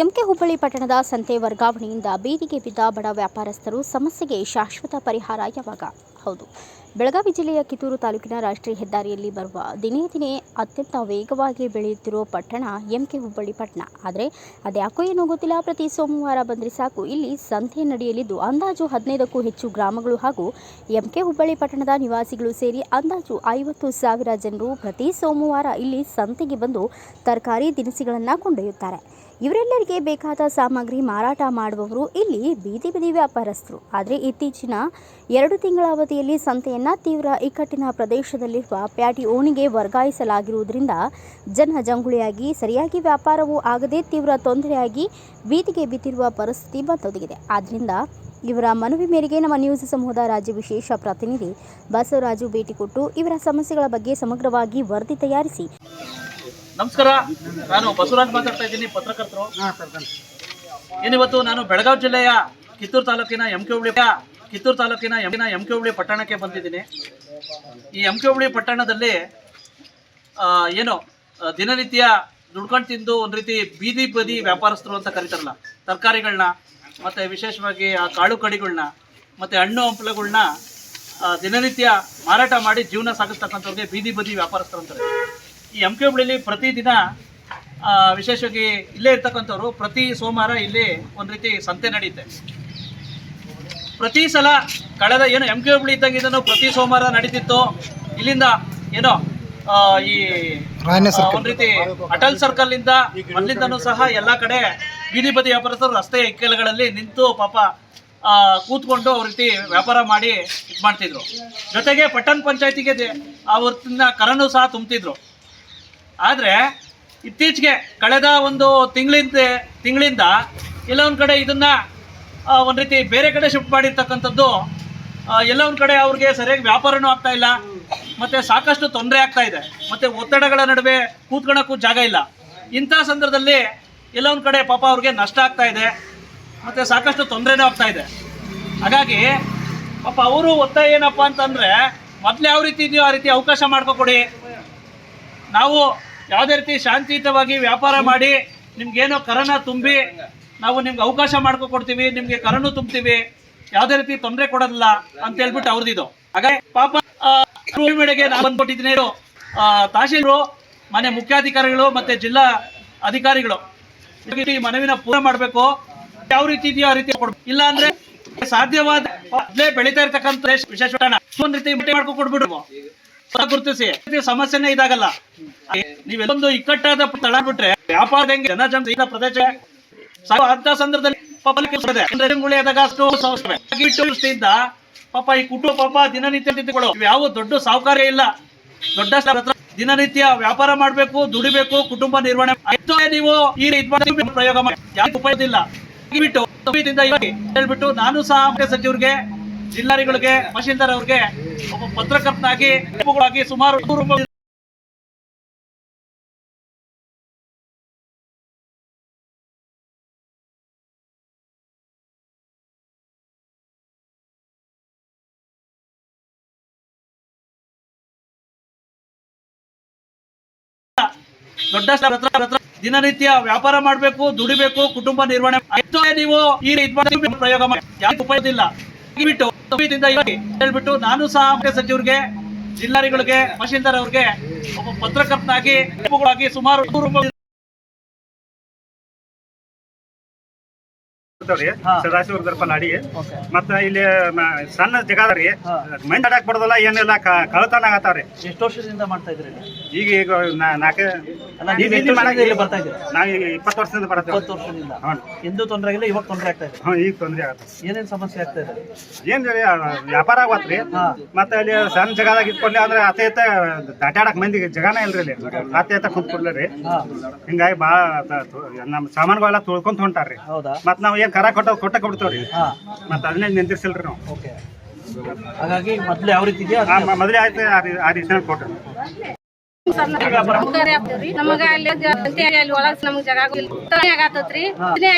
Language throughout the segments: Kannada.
ಎಂಕೆ ಹುಬ್ಬಳ್ಳಿ ಪಟ್ಟಣದ ಸಂತೆ ವರ್ಗಾವಣೆಯಿಂದ ಬೀದಿಗೆ ಬಿದ್ದ ಬಡ ವ್ಯಾಪಾರಸ್ಥರು ಸಮಸ್ಯೆಗೆ ಶಾಶ್ವತ ಪರಿಹಾರ ಯಾವಾಗ? ಹೌದು. ಬೆಳಗಾವಿ ಜಿಲ್ಲೆಯ ಕಿತ್ತೂರು ತಾಲೂಕಿನ ರಾಷ್ಟ್ರೀಯ ಹೆದ್ದಾರಿಯಲ್ಲಿ ಬರುವ ದಿನೇ ದಿನೇ ಅತ್ಯಂತ ವೇಗವಾಗಿ ಬೆಳೆಯುತ್ತಿರುವ ಪಟ್ಟಣ ಎಂಕೆ ಹುಬ್ಬಳ್ಳಿ ಪಟ್ಟಣ. ಆದರೆ ಅದ್ಯಾಕೋ ಏನೂ ಗೊತ್ತಿಲ್ಲ, ಪ್ರತಿ ಸೋಮವಾರ ಬಂದರೆ ಸಾಕು. ಇಲ್ಲಿ ಸಂತೆ ನಡೆಯಲಿದ್ದು ಅಂದಾಜು ಹದಿನೈದಕ್ಕೂ ಹೆಚ್ಚು ಗ್ರಾಮಗಳು ಹಾಗೂ ಎಂಕೆ ಹುಬ್ಬಳ್ಳಿ ಪಟ್ಟಣದ ನಿವಾಸಿಗಳು ಸೇರಿ ಅಂದಾಜು ಐವತ್ತು ಸಾವಿರ ಜನರು ಪ್ರತಿ ಸೋಮವಾರ ಇಲ್ಲಿ ಸಂತೆಗೆ ಬಂದು ತರಕಾರಿ ದಿನಸಿಗಳನ್ನು ಕೊಂಡೊಯ್ಯುತ್ತಾರೆ. ಇವರೆಲ್ಲರಿಗೆ ಬೇಕಾದ ಸಾಮಗ್ರಿ ಮಾರಾಟ ಮಾಡುವವರು ಇಲ್ಲಿ ಬೀದಿ ಬೀದಿ ವ್ಯಾಪಾರಸ್ಥರು. ಆದರೆ ಇತ್ತೀಚಿನ ಎರಡು ತಿಂಗಳ ಅವಧಿಯಲ್ಲಿ ಸಂತೆಯನ್ನು ತೀವ್ರ ಇಕ್ಕಟ್ಟಿನ ಪ್ರದೇಶದಲ್ಲಿರುವ ಪ್ಯಾಟಿ ಓಣಿಗೆ ವರ್ಗಾಯಿಸಲಾಗಿರುವುದರಿಂದ ಜನ ಜಂಗುಳಿಯಾಗಿ ಸರಿಯಾಗಿ ವ್ಯಾಪಾರವೂ ಆಗದೆ ತೀವ್ರ ತೊಂದರೆಯಾಗಿ ಬೀದಿಗೆ ಬಿದ್ದಿರುವ ಪರಿಸ್ಥಿತಿ ಬಂದೊದಗಿದೆ. ಆದ್ದರಿಂದ ಇವರ ಮನವಿ ಮೇರೆಗೆ ನಮ್ಮ ನ್ಯೂಸ್ ಸಮೂಹದ ರಾಜ್ಯ ವಿಶೇಷ ಪ್ರತಿನಿಧಿ ಬಸವರಾಜು ಭೇಟಿ ಕೊಟ್ಟು ಇವರ ಸಮಸ್ಯೆಗಳ ಬಗ್ಗೆ ಸಮಗ್ರವಾಗಿ ವರದಿ ತಯಾರಿಸಿ ನಮಸ್ಕಾರ. ನಾನು ಬಸವರಾಜ್ ಮಾತಾಡ್ತಾ ಇದ್ದೀನಿ ಪತ್ರಕರ್ತರು. ಏನಿವತ್ತು ನಾನು ಬೆಳಗಾವಿ ಜಿಲ್ಲೆಯ ಕಿತ್ತೂರು ತಾಲೂಕಿನ ಎಂ ಕೆ ಹುಬ್ಳಿ ಕಿತ್ತೂರು ತಾಲೂಕಿನ ಎಂ ಎಂ ಕೆ ಹುಬ್ಳಿ ಪಟ್ಟಣಕ್ಕೆ ಬಂದಿದ್ದೀನಿ. ಈ ಎಂ ಕೆ ಹುಬ್ಳಿ ಪಟ್ಟಣದಲ್ಲಿ ಏನು ದಿನನಿತ್ಯ ದುಡ್ಕೊಂಡು ತಿಂದು ಒಂದು ರೀತಿ ಬೀದಿ ಬದಿ ವ್ಯಾಪಾರಸ್ಥರು ಅಂತ ಕರೀತಾರಲ್ಲ ತರಕಾರಿಗಳನ್ನ ಮತ್ತು ವಿಶೇಷವಾಗಿ ಆ ಕಾಳು ಕಡಿಗಳನ್ನ ಮತ್ತು ಹಣ್ಣು ಹಂಪಲುಗಳನ್ನ ದಿನನಿತ್ಯ ಮಾರಾಟ ಮಾಡಿ ಜೀವನ ಸಾಗಿಸ್ತಕ್ಕಂಥವ್ರಿಗೆ ಬೀದಿ ಬದಿ ವ್ಯಾಪಾರಸ್ಥರು ಅಂತಾರೆ. ಈ ಎಂ ಕೆ ಹುಬ್ಳಿಲಿ ಪ್ರತಿದಿನ ಆ, ವಿಶೇಷವಾಗಿ ಇಲ್ಲೇ ಇರ್ತಕ್ಕಂಥವ್ರು ಪ್ರತಿ ಸೋಮವಾರ ಇಲ್ಲಿ ಒಂದು ರೀತಿ ಸಂತೆ ನಡೆಯುತ್ತೆ ಪ್ರತಿ ಸಲ ಕಳೆದ ಏನು ಎಂ ಕೆ ಹುಬ್ಳಿ ಇದ್ದಂಗಿದ್ದನು ಪ್ರತಿ ಸೋಮವಾರ ನಡೀತಿತ್ತು. ಇಲ್ಲಿಂದ ಏನೋ ಈ ಒಂದು ರೀತಿ ಅಟಲ್ ಸರ್ಕಲ್ ಇಂದ ಅಲ್ಲಿಂದನೂ ಸಹ ಎಲ್ಲಾ ಕಡೆ ಬೀದಿ ಬದಿ ವ್ಯಾಪಾರಸ್ಥರು ರಸ್ತೆ ಇಕ್ಕೆಲಗಳಲ್ಲಿ ನಿಂತು ಪಾಪ ಆ, ಕೂತ್ಕೊಂಡು ಅವ್ರ ರೀತಿ ವ್ಯಾಪಾರ ಮಾಡಿ ಇದು ಮಾಡ್ತಿದ್ರು. ಜೊತೆಗೆ ಪಟ್ಟಣ ಪಂಚಾಯತಿಗೆ ಅವತ್ತಿನ ಕರನು ಸಹ ತುಂಬ್ತಿದ್ರು. ಆದರೆ ಇತ್ತೀಚೆಗೆ ಕಳೆದ ಒಂದು ತಿಂಗಳಿಂದ ತಿಂಗಳಿಂದ ಎಲ್ಲ ಒಂದು ಕಡೆ ಇದನ್ನ ಒಂದು ರೀತಿ ಬೇರೆ ಕಡೆ ಶಿಫ್ಟ್ ಮಾಡಿರ್ತಕ್ಕಂಥದ್ದು ಆ, ಎಲ್ಲ ಒಂದು ಕಡೆ ಅವ್ರಿಗೆ ಸರಿಯಾಗಿ ವ್ಯಾಪಾರನೂ ಆಗ್ತಾ ಇಲ್ಲ. ಮತ್ತೆ ಸಾಕಷ್ಟು ತೊಂದರೆ ಆಗ್ತಾ ಇದೆ. ಮತ್ತೆ ಒತ್ತಡಗಳ ನಡುವೆ ಕೂತ್ಕೊಳ್ಳೋಕ್ಕೂ ಜಾಗ ಇಲ್ಲ. ಇಂಥ ಸಂದರ್ಭದಲ್ಲಿ ಎಲ್ಲ ಒಂದು ಕಡೆ ಪಾಪ ಅವ್ರಿಗೆ ನಷ್ಟ ಆಗ್ತಾ ಇದೆ. ಮತ್ತೆ ಸಾಕಷ್ಟು ತೊಂದರೆನೂ ಆಗ್ತಾ ಇದೆ. ಹಾಗಾಗಿ ಪಾಪ ಅವರು ಒತ್ತಾಯ ಏನಪ್ಪ ಅಂತಂದ್ರೆ ಮೊದಲು ಯಾವ ರೀತಿ ಇದೆಯೋ ಆ ರೀತಿ ಅವಕಾಶ ಮಾಡ್ಕೊಕೊಡಿ. ನಾವು ಯಾವುದೇ ರೀತಿ ಶಾಂತಿಯುತವಾಗಿ ವ್ಯಾಪಾರ ಮಾಡಿ, ನಿಮ್ಗೇನೋ ಕರನ ತುಂಬಿ, ನಾವು ನಿಮ್ಗೆ ಅವಕಾಶ ಮಾಡ್ಕೊಡ್ತೀವಿ ನಿಮ್ಗೆ ಕರನು ತುಂಬ್ತೀವಿ, ಯಾವುದೇ ರೀತಿ ತೊಂದರೆ ಕೊಡೋದಿಲ್ಲ ಅಂತ ಹೇಳ್ಬಿಟ್ಟು ಅವ್ರದ್ದು. ಹಾಗೆ ಪಾಪ ಮೇಡೆಗೆ ನಾನು ಬಂದ್ಬಿಟ್ಟಿದ್ದೀನಿ. ತಹಶೀಲ್ರು, ಮನೆ ಮುಖ್ಯಾಧಿಕಾರಿಗಳು ಮತ್ತೆ ಜಿಲ್ಲಾ ಅಧಿಕಾರಿಗಳು. ಈ ಮನವಿನ ಪೂರ ಮಾಡಬೇಕು. ಯಾವ ರೀತಿ ಇದೆಯೋ ಆ ರೀತಿ ಇಲ್ಲ ಅಂದ್ರೆ ಸಾಧ್ಯವಾದ ಬೆಳೀತಾ ಇರ್ತಕ್ಕಂಥ ವಿಶೇಷ ಒಂದ್ ರೀತಿ ಕೊಡ್ಬಿಡು ಗುರುತಿಸಿ. ಸಮಸ್ಯೆನೇ ಇದಾಗಲ್ಲ. ನೀವೆಲ್ಲೊಂದು ಇಕ್ಕಟ್ಟಾದ ತಳ ಬಿಟ್ರೆ ವ್ಯಾಪಾರ ಹೆಂಗೆ ಜನ ಜನ ಪ್ರದೇಶ ಅಂತ ಸಂದರ್ಭದಲ್ಲಿ ಪಬ್ಲಿಕ್ ಆದಾಗ ಅಷ್ಟು ದೃಷ್ಟಿಯಿಂದ ಪಾಪ ಈ ಕುಟುಂಬ ಪಾಪ ದಿನನಿತ್ಯ ಯಾವ ದೊಡ್ಡ ಸಾಹುಕಾರ್ಯ ಇಲ್ಲ. ದೊಡ್ಡ ದಿನನಿತ್ಯ ವ್ಯಾಪಾರ ಮಾಡ್ಬೇಕು, ದುಡಿಬೇಕು, ಕುಟುಂಬ ನಿರ್ವಹಣೆ ನೀವು ಈ ರೀತಿ ಪ್ರಯೋಗ ಮಾಡಿ. ಯಾಕೆ ಉಪಯೋಗ ಇಲ್ಲ. ಬಿಟ್ಟು ಹೇಳ್ಬಿಟ್ಟು ನಾನು ಸಹ ಸಚಿವರಿಗೆ ಜಿಲ್ಲಾಧಿಕಾರಿಗಳಿಗೆ ತಹಶೀಲ್ದಾರ್ ಅವ್ರಿಗೆ ಒಬ್ಬ ಪತ್ರಕರ್ತನಾಗಿ ಸುಮಾರು ದೊಡ್ಡ ದಿನನಿತ್ಯ ವ್ಯಾಪಾರ ಮಾಡಬೇಕು ದುಡಿಬೇಕು ಕುಟುಂಬ ನಿರ್ವಹಣೆ ನೀವು ಈ ರೀತಿ ಪ್ರಯೋಗ ಮಾಡಿ. ಯಾಕೆ ಉಪಯೋಗ ಇಲ್ಲ. ಬಿಟ್ಟು ತಪ್ಪಿದಿಂದ ಇವಾಗಿ ಹೇಳ್ಬಿಟ್ಟು ನಾನು ಸಹ ಮುಖ್ಯ ಸಚಿವರಿಗೆ ಜಿಲ್ಲಾಧಿಕಾರಿಗಳಿಗೆ ತಹಶೀಲ್ದಾರ್ ಅವ್ರಿಗೆ ಒಬ್ಬ ಪತ್ರಕರ್ತನಾಗಿ ಸುಮಾರು. ಸದಾಶಿವ ಓಕೆ. ಮತ್ತ ಇಲ್ಲಿ ಸಣ್ಣ ಜಗಾದ್ರಿ ಮೈಂಡ್ ಆಡಕ್ ಬಡದಲ್ಲ ಏನಿಲ್ಲ ಕಳತನ ಆಗತ್ತಾವ್ರಿ. ಎಷ್ಟು ವರ್ಷದಿಂದ ಮಾಡ್ತಾ ಇದ್ರಿ ಈಗ ಈಗ ನಾ- ನಾಲ್ಕೆ ಅಲ್ಲ ನೀವು ಎಷ್ಟು ವರ್ಷದಿಂದ ಇಲ್ಲಿ ಬರ್ತಾ ಇದ್ದೀರಾ? ನಾವ್ ಈಗ ಇಪ್ಪತ್ತು ವರ್ಷದಿಂದ ಬರತ್ತೇವೆ ಇಪ್ಪತ್ತು ವರ್ಷದಿಂದ. ಎಂದೂ ತೊಂದರೆ ಆಗಿಲ್ಲ ಇವಾಗ ತೊಂದರೆ ಆಗ್ತಾ ಇದೆ. ಈಗ ತೊಂದರೆ ಆಗತ್ತೆ. ಏನೇನ್ ಸಮಸ್ಯೆ ಆಗ್ತಾ ಇದೆ? ಏನ್ ರೀ ವ್ಯಾಪಾರ ಆಗತ್ರಿ. ಮತ್ತೆ ಅಲ್ಲಿ ಸಣ್ಣ ಜಗದಾಗ ಇಟ್ಕೊಂಡ್ಲಿ ಅಂದ್ರೆ ಅತ್ತೆ ಅತ್ತ ದಾಟಾಡಕ್ ಮಂದಿ ಜಗನೇ ಇಲ್ರಿ ಅಲ್ಲಿ. ಅತ್ತೆ ಅತ್ತ ಕುಂತ್ ಕೊಡ್ಲಿ ಹಾ. ಹಿಂಗಾಗಿ ಭಾಳ ನಮ್ಮ ಸಾಮಾನುಗಳೆಲ್ಲ ತುಳ್ಕೊಂತ ಹೊಂಟಾರ್ರಿ ಹೌದಾ? ಮತ್ ನಾವ್ ಏನ್ ಕರ ಕೊಟ್ಟ ಕೊಟ್ಟ ಕೊಡ್ತೇವ್ರಿ. ಹಾ. ಮತ್ ಅದನ್ನೇ ನಿಂದಿರ್ಸಿಲ್ರಿ ನಾವು. ಹಾಗಾಗಿ ಮೊದ್ಲು ಯಾವ ರೀತಿ ಇದೆಯಾ ಮೊದಲೇ ಆಯ್ತು ಆ ರೀ- ಆ ರೀತಿ ಕೊಟ್ರಿ ನಮಗ ಅಲ್ಲಿ ಅಲ್ಲಿ ಒಳಗ್ ನಮಗ್ ಜಾಗ ಆಗತ್ತತ್ರಿ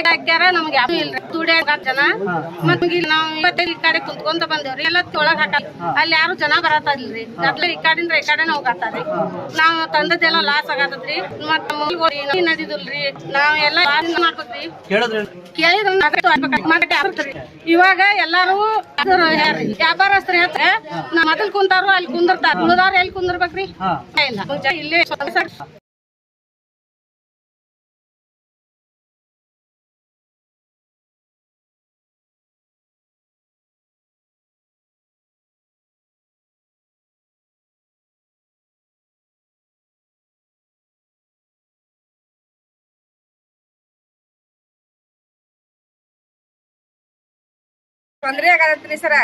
ಹಾಕ್ಯಾರ ನಮ್ಗೆ ಯಾರು ಇಲ್ರಿ. ದುಡಿಯಾಗ ಜನ. ಮತ್ ನಾವ್ ಇವತ್ತೇ ಈ ಕಡೆ ಕುಂತ್ಕೊಂತ ಬಂದೇವ್ರಿ. ಎಲ್ಲ ಒಳಗ್ ಹಾಕಲ್ಲ ಅಲ್ಲಿ ಯಾರು ಜನ ಬರತ್ತಿಲ್ರಿ ಅದ್ಲ ಈ ಕಡೆಯಿಂದ ಈ ಕಡೆ ಹೋಗತ್ತಾರಿ ನಾವ್ ತಂದದ್ದೆಲ್ಲ ಲಾಸ್ ಆಗತ್ತತ್ರಿ ಮತ್ ನಮ್ಗ್ ನದಿದಿಲ್ರಿ ನಾವ್ ಎಲ್ಲ ಲಾಸ್ ಮಾಡ್ಬೇಕ್ರಿ ಕೇಳಿದ್ರೆ ಕೇಳಿದ್ರ ಮಾರ್ಕೆಟ್ ಆಗ್ತದ್ರಿ. ಇವಾಗ ಎಲ್ಲಾರು ವ್ಯಾಪಾರಸ್ತ್ರ ಹೇಳ್ತಾರೆ. ನಾ ಮೊದಲ್ ಕುಂತಾರು ಅಲ್ಲಿ ಕುಂದಿರ್ತಾರ. ಉಳಿದಾರ ಎಲ್ಲಿ ಕುಂದಿರ್ಬೇಕ್ರಿ? ಇಲ್ಲ. ಇಲ್ಲೇ ತೊಂದ್ರೆ ಆಗತ್ರಿ ಸರ.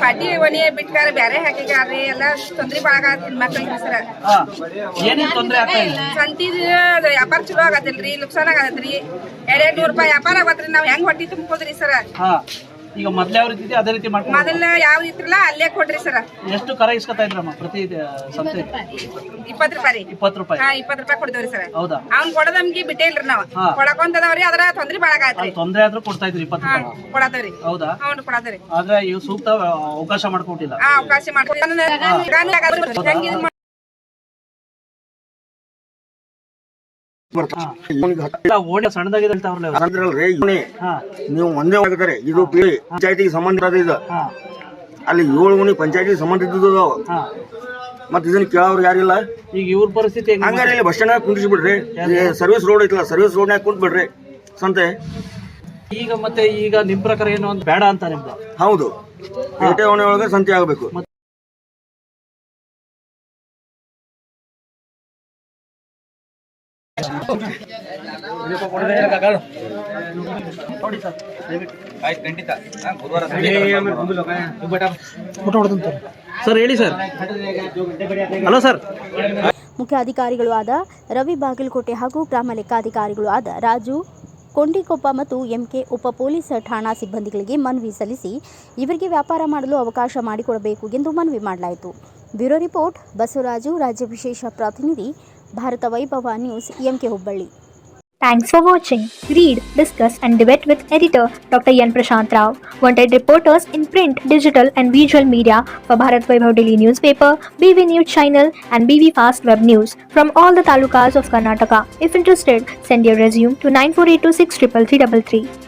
ಪಾಟಿ ಒಣಿ ಬಿಟ್ಟಾರ ಬ್ಯಾರೆ ಹಾಕಿಗಾರ್ರಿ ಎಲ್ಲ ತೊಂದ್ರೆ ಬಾಳ ಆಗತ್ರಿ ಮಕ್ಕಳಿಗೆ ಸರ. ಸಂತಿದ ವ್ಯಾಪಾರ ಚಲೋ ಆಗತ್ತಿಲ್ರಿ ನುಕ್ಸಾನ್ ಆಗತ್ರಿ ಎರಡ್ ಎರಡ್ ನೂರ್ ರೂಪಾಯಿ ವ್ಯಾಪಾರ ಆಗತ್ರಿ ನಾವ್ ಹೆಂಗ್ ಹೊಟ್ಟಿ ತುಂಬೋದ್ರಿ ಸರ. ಹಾ. ಈಗ ಮೊದಲೇ ಯಾವ ರೀತಿ ಇದೆ ಅದೇ ರೀತಿ ಮಾಡ್ಕೊಂಡು ಮೊದಲ ಯಾವ್ದು ಇತ್ರಲ್ಲ ಅಲ್ಲೇ ಕೊಡ್ರಿ ಸರ. ಎಷ್ಟು ಕರ ಇಸ್ಕೊತಾ ಇದ್ರಮ್ಮ ಪ್ರತಿ ಸಂತೆ? ಇಪ್ಪತ್ ರೂಪಾಯಿ. ರೀ ಇಪ್ಪತ್ತು ರೂಪಾಯಿ. ಹಾ ರೂಪಾಯಿ ಕೊಡ್ತೇವ್ರಿ ಸರ್. ಹೌದಾ? ಅವ್ನ್ ಕೊಡೋದ್ ನಮ್ಗೆ ಬಿಟ್ಟೇ ಇಲ್ರಿ ನಾವ್. ಹಾ. ಕೊಡಕೊಂತದವ್ರಿ ಅದ್ರ ತೊಂದ್ರೆ ಬಾಳ ಆಗತ್ರಿ ಅಲ್ಲಿ ತೊಂದ್ರೆ ಆದ್ರೂ ಕೊಡ್ತಾ ಇದ್ರಿ ಇಪ್ಪತ್ತು ಹಾ ರೂಪಾಯಿ. ಕೊಡತೇವ್ರಿ ಹೌದಾ? ಅವ್ನು ಕೊಡತೇವ್ರಿ ಆದ್ರೆ ಇವು ಸೂಕ್ತ ಅವಕಾಶ ಮಾಡ್ಕೊಟ್ಟಿಲ್ಲ. ಹಾ ಅವಕಾಶ ಮಾಡ್ಕೊಡಿ ನೀವು ಒಂದೇ ಆಗಿದ್ದಾರೆ. ಇದು ಪಂಚಾಯತಿಗೆ ಸಂಬಂಧ ಇರೋದು ಇದು. ಹಾ. ಅಲ್ಲಿ ಏಳು ಮನಿ ಪಂಚಾಯತಿಗೆ ಸಂಬಂಧ ಇದ್ದದ್ದು ಹಾ. ಮತ್ತೆ ಇದನ್ನ ಕೇಳೋರು ಯಾರಿಲ್ಲ ಈಗ ಇವ್ರ ಪರಿಸ್ಥಿತಿ ಹೆಂಗ್ ಹಂಗಾರೆ ಇಲ್ಲಿ ಬಸ್ ಸ್ಟ್ಯಾಂಡ್ ಕುಂದಿಸಿ ಬಿಡ್ರಿ ಸರ್ವಿಸ್ ರೋಡ್ ಐತಲ್ಲ ಸರ್ವಿಸ್ ರೋಡ್ನಾಗ ಕುಂತ್ ಬಿಡ್ರಿ ಸಂತೆ? ಈಗ ಮತ್ತೆ ಈಗ ನಿಮ್ ಪ್ರಕಾರ ಏನು ಒಂದು ಬೇಡ ಅಂತ ನಿಮ್ದು? ಹೌದು. ಪೇಟೆ ಓಣಿ ಒಳಗೆ ಸಂತೆ ಆಗಬೇಕು. Sir hello sir. ಮುಖ್ಯ ಅಧಿಕಾರಿಗಳು ಆದ ರವಿ ಬಾಗಲಕೋಟೆ ಹಾಗೂ ಗ್ರಾಮ ಲೆಕ್ಕಾಧಿಕಾರಿಗಳು ಆದ ರಾಜು ಕೊಂಡಿಕೊಪ್ಪ ಮತ್ತು ಎಂಕೆ ಉಪ ಪೊಲೀಸ್ ಠಾಣಾ ಸಿಬ್ಬಂದಿಗಳಿಗೆ ಮನವಿ ಸಲ್ಲಿಸಿ ಇವರಿಗೆ ವ್ಯಾಪಾರ ಮಾಡಲು ಅವಕಾಶ ಮಾಡಿಕೊಡಬೇಕು ಎಂದು ಮನವಿ ಮಾಡಲಾಯಿತು. ಬ್ಯೂರೋ ರಿಪೋರ್ಟ್, ಬಸವರಾಜು ರಾಜ್ಯ ವಿಶೇಷ ಪ್ರತಿನಿಧಿ Bharat Vaibhav news MK Hubballi Thanks for watching. Read, discuss, and debate with editor Dr. Yan Prashant Rao. Wanted reporters in print, digital, and visual media for Bharat Vaibhav Daily Newspaper, BV News Channel, and BV Fast Web News from all the talukas of Karnataka. If interested, send your resume to 9482633333.